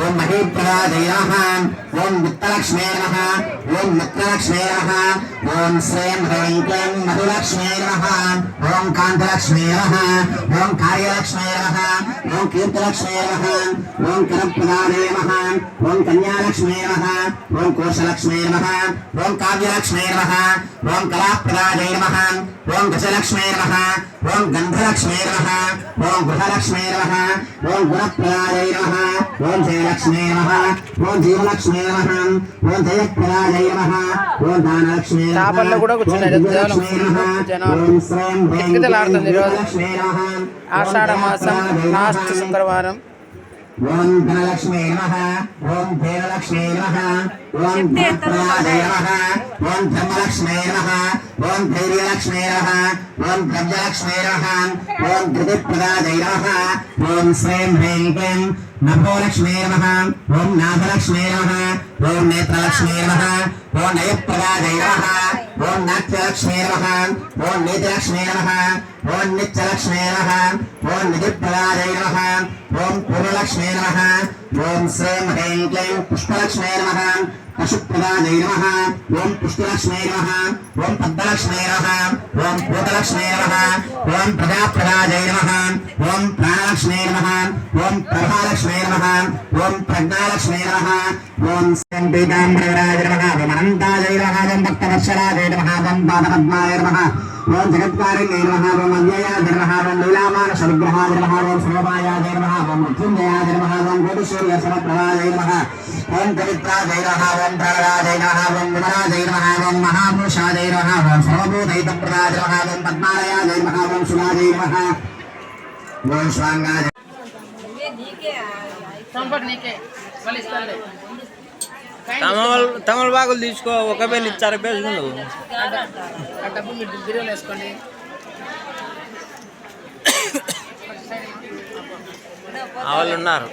ఓం మహీప్రదాయ ఓం విత్తలక్ష్మే నమ ఓం మిత్రలక్ష్మే నమ ఓం శ్రేం హ్రీం క్లీం మధులక్ష్మే నమ ఓం కాంతలక్ష్మే నమః ఓం కార్యలక్ష్మే నమః ఓం కీర్తిలక్ష్మే నమః ఓం కరప్రదాయ నమః ఓం కన్యాలక్ష్మే నమః ఓం కోశలక్ష్మే నమః ఓం కావ్యలక్ష్మే నమః ఓం కళాప్రదాయ నమః ఓం గజలక్ష్మే నమః ఓం గంధలక్ష్మే నమః ఓం గృహలక్ష్మే నమః ఓం గుణప్రదాయ నమః ఓం జయలక్ష్మే నమః ఓం జీవలక్ష్మే నమః ఓం జయప్రదాయ నమః ఓం దానలక్ష్మే నమః చేపల్లో కూడా కూర్చున్నారు. ఓం దివ్యలక్ష్మే నమః జనాలు. ఓం హ్రీం ఆడుతుంది ఈరోజు. ఆషాఢ మాసం లాస్ట్ శుక్రవారం ధనలక్ష్మే నమః ఓం నమః ఓం నమః ఓం నమః ఓం నమః ఓం శ్రీం హ్రీం క్లీం నభోలక్ష్మే నమః ఓం నాభలక్ష్మే నమః ఓం నేత్రలక్ష్మే నమః ఓం ఓం నాట్యలక్ష్మే నమః ఓం నీతిలక్ష్మే నమః ఓం నిత్యలక్ష్మే నమః ఓం నిధిప్రదాయ నమః ఓం పూర్వలక్ష్మే నమః ఓం శ్రీం హ్రీం క్లీం పుష్పలక్ష్మే నమః పశుప్రదాయ నమ. ఓం పుష్పలక్ష్మే నమ ఓం పద్మలక్ష్మే నమ ఓం పూతలక్ష్మే నమ ఓం ప్రజాప్రదాయ నమ. ఓం ప్రాణలక్ష్మే నమ ఓం ప్రభాలక్ష్మే నమ ఓం ప్రజ్ఞాలక్ష్మే నమ ఓం శ్రీం పీతాంబరరాజ నమ. ఓం అనంతాయ నమః ఓం భక్తవత్సలాయ నమః. ఓం పాదపద్మాయ నమః. ఓం జగత్కారిణ్యై నమః ఓం అవ్యయాయ నమః ఓం లీలామానస విగ్రహాయ నమః ఓం శోభాయాయ నమః ఓం మృత్యుంజయాయ నమః ఓం కోటిసూర్య సమప్రభాయ నమః ఓం పవిత్రాయ నమః ఓం ప్రణరాజయ నమః ఓం విమరాజయ నమః ఓం మహాపురుషాయ నమః ఓం సర్వభూతైతప్రదాయ నమః ఓం పద్మాలయాయ నమః సంపట్ నీకే మళ్ళీ ఇస్తానులే. తమల తమలపాకులు తీసుకో ఒక వేలు ఇచ్చారు పేసుకుండు వాళ్ళు ఉన్నారు.